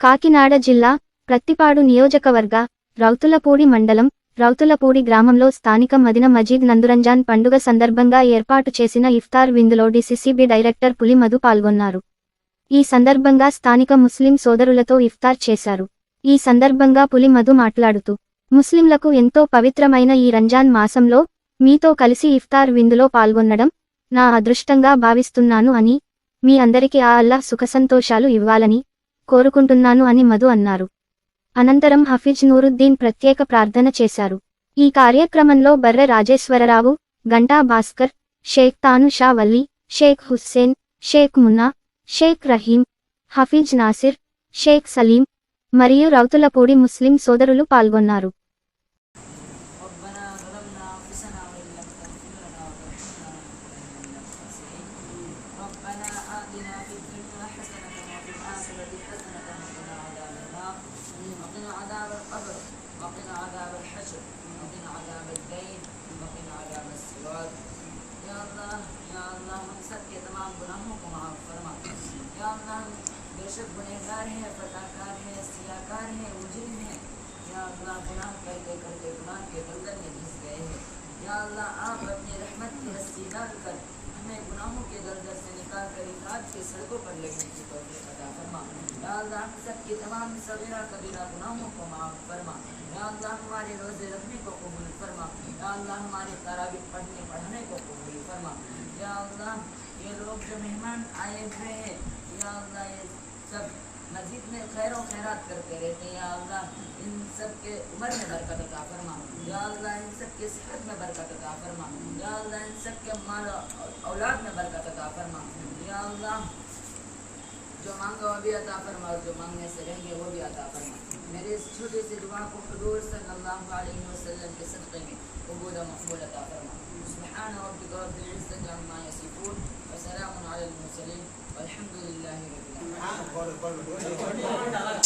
కాకినాడ జిల్లా ప్రత్తిపాడు నియోజకవర్గ రౌతులపూడి మండలం రౌతులపూడి గ్రామంలో స్థానిక మదిన మజీద్ నందురంజాన్ పండుగ సందర్భంగా ఏర్పాటు చేసిన ఇఫ్తార్ విందులో డిసిసిబి డైరెక్టర్ పులి మధు పాల్గొన్నారు. ఈ సందర్భంగా స్థానిక ముస్లిం సోదరులతో ఇఫ్తార్ చేశారు. ఈ సందర్భంగా పులి మధు మాట్లాడుతూ ముస్లింలకు ఎంతో పవిత్రమైన ఈ రంజాన్ మాసంలో మీతో కలిసి ఇఫ్తార్ విందులో పాల్గొనడం నా అదృష్టంగా భావిస్తున్నాను అని మీ అందరికీ ఆ అల్లాహ్ సుఖసంతోషాలు ఇవ్వాలని కోరుకుంటున్నాను అని మధు అన్నారు. అనంతరం హఫీజ్ నూరుద్దీన్ ప్రత్యేక ప్రార్థన చేశారు. ఈ కార్యక్రమంలో బర్రె రాజేశ్వరరావు గంటా భాస్కర్ షేక్ తాను షా వల్లి షేక్ హుస్సేన్ షేక్ మున్నా షేక్ రహీం హఫీజ్ నాసిర్ షేక్ సలీం మరియు రౌతులపూడి ముస్లిం సోదరులు పాల్గొన్నారు. ربنا اتنا في الدنيا حسنه وفي الاخره حسنه وقنا عذاب النار وقنا عذاب القبر وقنا عذاب الحشر وقنا عذاب الدين وقنا عذاب السواد یا اللہ یا اللہ ہم سب کے تمام گناہوں کو معاف فرما یا اللہ بے شک گنہگار ہیں فتاکار ہیں سیاکار ہیں مجرم ہیں یا اللہ گناہ کرتے کرتے گناہ کے دلدل میں گھس گئے ہیں۔ یا اللہ، آپ اپنی رحمت کی رسی ڈال کر، ہمیں گناہوں کے دلدل سے نکال کر افراد کی سڑکوں پر لگنے کی توفیق عطا فرما۔ یا اللہ، ہم سب کی تمام صغیرہ کبیرہ گناہوں کو معاف فرما۔ یا اللہ، ہمارے روزے رکھنے کو قبول فرما۔ یا اللہ، ہمارے تراویح پڑھنے، پڑھانے کو قبول فرما۔ یا اللہ، یہ لوگ جو مہمان آئے ہوئے ہیں، یا اللہ، یہ سب مسجد میں خیر و خیرات کرتے رہتے ہیں۔ یا اللہ سب کے عمر میں برکت عطا فرما یا اللہ، ان سب کے صحت میں برکت عطا فرما یا اللہ، ان سب کے مال اولاد میں برکت عطا فرما یا اللہ، جو مانگا وہ بھی عطا فرما اور جو مانگنے سے رہیں گے وہ بھی عطا فرما میرے اس چھوٹے سے دعا کو حضور صلی اللہ علیہ وسلم کے صدقے میں قبول مقبول عطا فرما سبحان ربك رب العزة عما يصفون وسلام على المرسلين والحمد لله رب العالمين